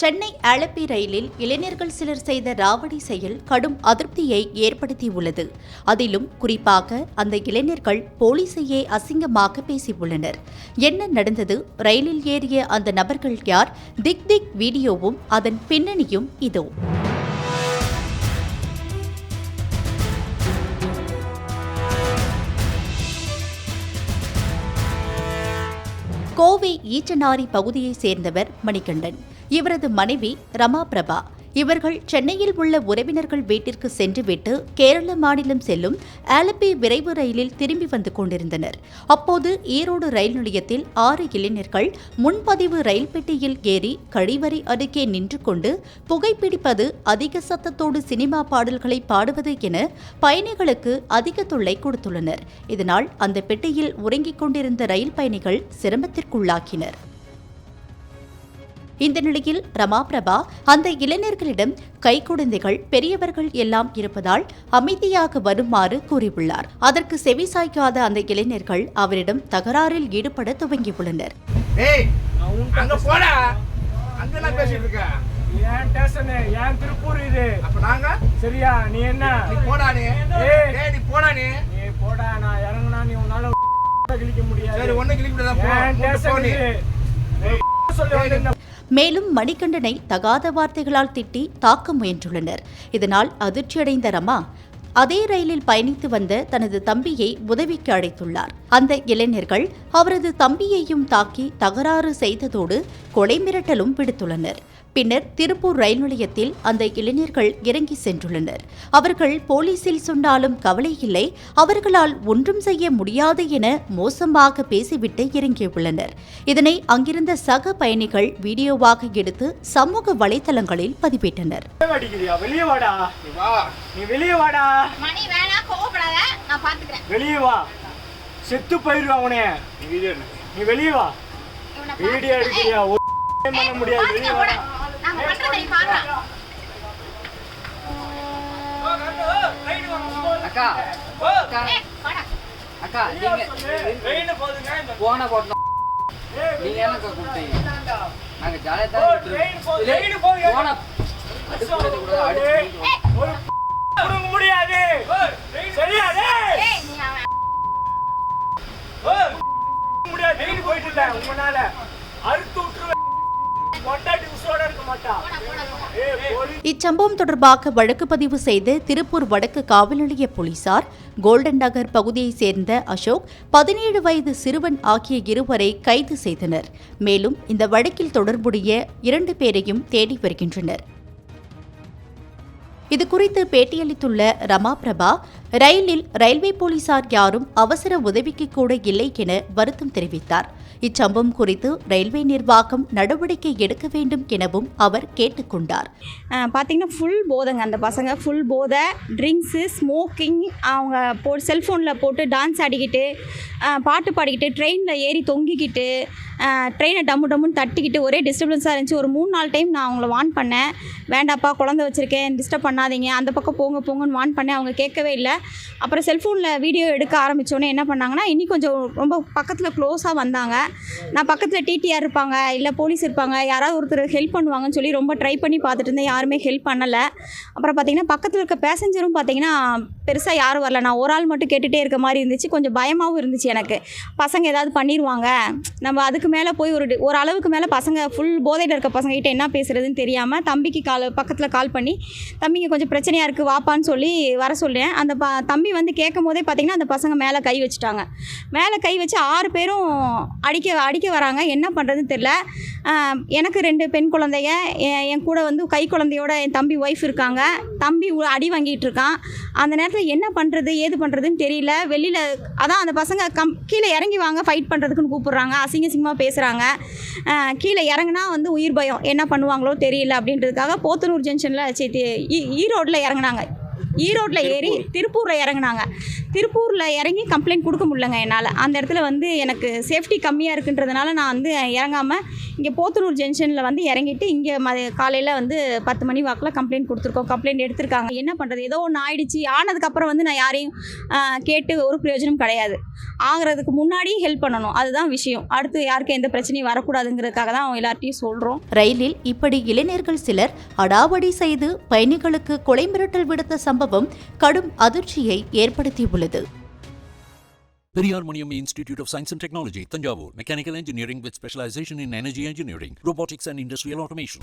சென்னை ஆலப்பி ரயிலில் இளைஞர்கள் சிலர் செய்த ராவடி செயல் கடும் அதிருப்தியை ஏற்படுத்தியுள்ளது. அதிலும் குறிப்பாக அந்த இளைஞர்கள் போலீசையே அசிங்கமாக பேசியுள்ளனர். என்ன நடந்தது? ரயிலில் ஏறிய அந்த நபர்கள் யார்? திக் திக் வீடியோவும் அதன் பின்னணியும் இதோ. கோவை ஈச்சனாரி பகுதியைச் சேர்ந்தவர் மணிகண்டன். இவரது மனைவி ரமா பிரபா இவர்கள் சென்னையில் உள்ள உறவினர்கள் வீட்டிற்கு சென்றுவிட்டு கேரள மாநிலம் செல்லும் ஆலப்பி விரைவு ரயிலில் திரும்பி வந்து கொண்டிருந்தனர். அப்போது ஈரோடு ரயில் நிலையத்தில் ஆறு இளைஞர்கள் முன்பதிவு ரயில் பெட்டியில் ஏறி கழிவறை அருகே நின்று கொண்டு புகைப்பிடிப்பது அதிக சத்தத்தோடு சினிமா பாடல்களை பாடுவது என பயணிகளுக்கு அதிக தொல்லை கொடுத்துள்ளனர். இதனால் அந்த பெட்டியில் உறங்கிக் கொண்டிருந்த ரயில் பயணிகள் சிரமத்திற்குள்ளாக்கினர் இந்த நிலையில் ரமா பிரபா அந்த இளைஞர்களிடம் கைக்குழந்தைகள் பெரியவர்கள் எல்லாம் இருப்பதால் அமைதியாக வருமாறு கூறியுள்ளார். அதற்கு செவிசாய்க்காத அந்த இளைஞர்கள் அவரிடம் தகராறில் ஈடுபட துவங்கியுள்ளனர். ஏய் அங்க போடா. அங்க என்ன பேசிட்டு இருக்க. ஏன் ஸ்டேஷனு ஏன் திருப்பூர் இது? அப்ப நாங்க? சரியா நீ என்ன? நீ போடா நீ. ஏய். ஏய் நீ போடா நீ. நீ போடா நான் இறங்குனா நீ உன்னால கிழிக்க முடியாது. சரி ஒண்ணு போ ஸ்டேஷன் சொல்லி மேலும் மணிகண்டனை தகாத வார்த்தைகளால் திட்டி தாக்க முயன்றுள்ளனர். இதனால் அதிர்ச்சியடைந்த ரமா அதே ரயிலில் பயணித்து வந்த தனது தம்பியை உதவிக்கு அழைத்துள்ளார். அந்த இளைஞர்கள் அவரது தம்பியையும் தாக்கி தகராறு செய்ததோடு கொலை மிரட்டலும் விடுத்துள்ளனர். பின்னர் திருப்பூர் ரயில் நிலையத்தில் அந்த இளைஞர்கள் இறங்கி சென்றுள்ளனர். அவர்கள் போலீசில் சொன்னாலும் கவலை இல்லை அவர்களால் ஒன்றும் செய்ய முடியாது என மோசமாக பேசிவிட்டு இறங்கியுள்ளனர். இதனை அங்கிருந்த சக பயணிகள் வீடியோவாக எடுத்து சமூக வலைதளங்களில் பதிவிட்டனர். வெளியே வா. செத்து போயிருவா அவனே நீ வெளியே வா வீடியோ. எடுக்கிறியா பண்ண முடியாது வெளியே பாக்குறா அக்கா அக்கா நீங்க போன போட்டோம் நீங்க என்னக்கா கூப்பிட்டீங்க நாங்க ஜாலியா தான் போன அடிச்சு முடியாது சரியா முடியாது. போயிட்டு இருந்தேன் உங்களால அறுத்து விட்டுருவேன் கொண்டாட்டி உசோட இருக்க மாட்டா. இச்சம்பவம் தொடர்பாக வழக்கு பதிவு செய்து திருப்பூர் வடக்கு காவல் நிலைய போலீசார் கோல்டன் நகர் பகுதியைச் சேர்ந்த அசோக் பதினேழு வயது சிறுவன் ஆகிய இருவரை கைது செய்தனர். மேலும் இந்த வழக்கில் தொடர்புடைய இரண்டு பேரையும் தேடி வருகின்றனர். இது குறித்து பேட்டியளித்துள்ள ரமா பிரபா ரயிலில் ரயில்வே போலீசார் யாரும் அவசர உதவிக்கு கூட இல்லை என வருத்தம் தெரிவித்தார். இச்சம்பவம் குறித்து ரயில்வே நிர்வாகம் நடவடிக்கை எடுக்க வேண்டும் எனவும் அவர் கேட்டுக்கொண்டார் பார்த்தீங்கன்னா ஃபுல் போதைங்க அந்த பசங்க ஃபுல் போதை ட்ரிங்க்ஸு ஸ்மோக்கிங் அவங்க போ செல்ஃபோனில் போட்டு டான்ஸ் ஆடிக்கிட்டு பாட்டு பாடிக்கிட்டு ட்ரெயினில் ஏறி தொங்கிக்கிட்டு ட்ரெயினை டம்மு டம்முன்னு தட்டிக்கிட்டு ஒரே டிஸ்டர்பன்ஸாக இருந்துச்சு. ஒரு மூணு நாலு டைம் நான் அவங்கள வான் பண்ணேன். வேண்டாப்பா குழந்தை வச்சுருக்கேன் டிஸ்டர்ப் பண்ணாதீங்க. அந்த பக்கம் போங்க போங்கன்னு வான் பண்ணேன். அவங்க கேட்கவே இல்லை. அப்புறம் செல்ஃபோனில் வீடியோ எடுக்க ஆரம்பித்தோன்னே என்ன பண்ணாங்கன்னா இனி கொஞ்சம் ரொம்ப பக்கத்தில் க்ளோஸாக வந்தாங்க. நான் பக்கத்தில் டிடிஆர் இருப்பாங்க இல்லை போலீஸ் இருப்பாங்க யாராவது ஒருத்தர் ஹெல்ப் பண்ணுவாங்கன்னு சொல்லி ரொம்ப ட்ரை பண்ணி பார்த்துட்டு இருந்தேன். யாருமே ஹெல்ப் பண்ணலை. அப்புறம் பார்த்தீங்கன்னா பக்கத்தில் இருக்க பேசஞ்சரும் பார்த்தீங்கன்னா பெருசாக யாரும் வரல. நான் ஒரு ஆள் மட்டும் கேட்டுகிட்டே இருக்க மாதிரி இருந்துச்சு. கொஞ்சம் பயமாகவும் இருந்துச்சு எனக்கு. பசங்க ஏதாவது பண்ணிடுவாங்க நம்ம அதுக்கு மேலே போய் ஒரு ஒரு அளவுக்கு மேலே பசங்க ஃபுல் போதையில் இருக்க பசங்ககிட்ட என்ன பேசுறதுன்னு தெரியாமல் தம்பிக்கு கால் பக்கத்தில் கால் பண்ணி தம்பிங்க கொஞ்சம் பிரச்சனையாக இருக்குது வாப்பான்னு சொல்லி வர சொல்கிறேன் அந்த ப தம்பி வந்து கேட்கும் போதே பார்த்தீங்கன்னா அந்த பசங்க மேலே கை வச்சுட்டாங்க. மேலே கை வச்சு ஆறு பேரும் அடிக்க அடிக்க வராங்க. என்ன பண்ணுறதுன்னு தெரில. எனக்கு ரெண்டு பெண் குழந்தைய என் கூட வந்து கை குழந்தையோட என் தம்பி ஒய்ஃப் இருக்காங்க. தம்பி அடி வாங்கிட்டு இருக்கான். அந்த நேரத்தில் என்ன பண்ணுறது ஏது பண்ணுறதுன்னு தெரியல. வெளியில் அதான் அந்த பசங்க கம் கீழே இறங்கி வாங்க ஃபைட் பண்ணுறதுக்குன்னு கூப்பிட்றாங்க. அசிங்க பேசுகிறாங்க கீழே இறங்கினா வந்து உயிர் பயம். என்ன பண்ணுவாங்களோ தெரியல அப்படின்றதுக்காக போத்தனூர் ஜங்ஷனில் சரி ஈரோட்டில் இறங்குனாங்க. ஈரோட்டில் ஏறி திருப்பூரில் இறங்குனாங்க. திருப்பூரில் இறங்கி கம்ப்ளைண்ட் கொடுக்க முடியலங்க என்னால். அந்த இடத்துல வந்து எனக்கு சேஃப்டி கம்மியாக இருக்குன்றதுனால நான் வந்து இறங்காமல் இங்கே போத்தனூர் ஜங்ஷனில் வந்து இறங்கிட்டு இங்கே ம காலையில் வந்து பத்து மணி வாக்கில் கம்ப்ளைண்ட் கொடுத்துருக்கோம். கம்ப்ளைண்ட் எடுத்திருக்காங்க. என்ன பண்ணுறது ஏதோ ஒன்று ஆயிடுச்சு. ஆனதுக்கப்புறம் வந்து நான் யாரையும் கேட்டு ஒரு பிரயோஜனம் கிடையாது. ஆகிறதுக்கு முன்னாடி ஹெல்ப் பண்ணணும். அதுதான் விஷயம். அடுத்து யாருக்கும் எந்த பிரச்சனையும் வரக்கூடாதுங்கிறதுக்காக தான் அவங்க எல்லார்ட்டையும் சொல்கிறோம் ரயிலில் இப்படி இளைஞர்கள் சிலர் அடாவடி செய்து பயணிகளுக்கு கொலை மிரட்டல் விடுத்த சம்பவம் கடும் அதிர்ச்சியை ஏற்படுத்தியுள்ளது Periyar Maniam Institute of Science and Technology, Tanjavur. Mechanical engineering with specialization in energy engineering, robotics and industrial automation.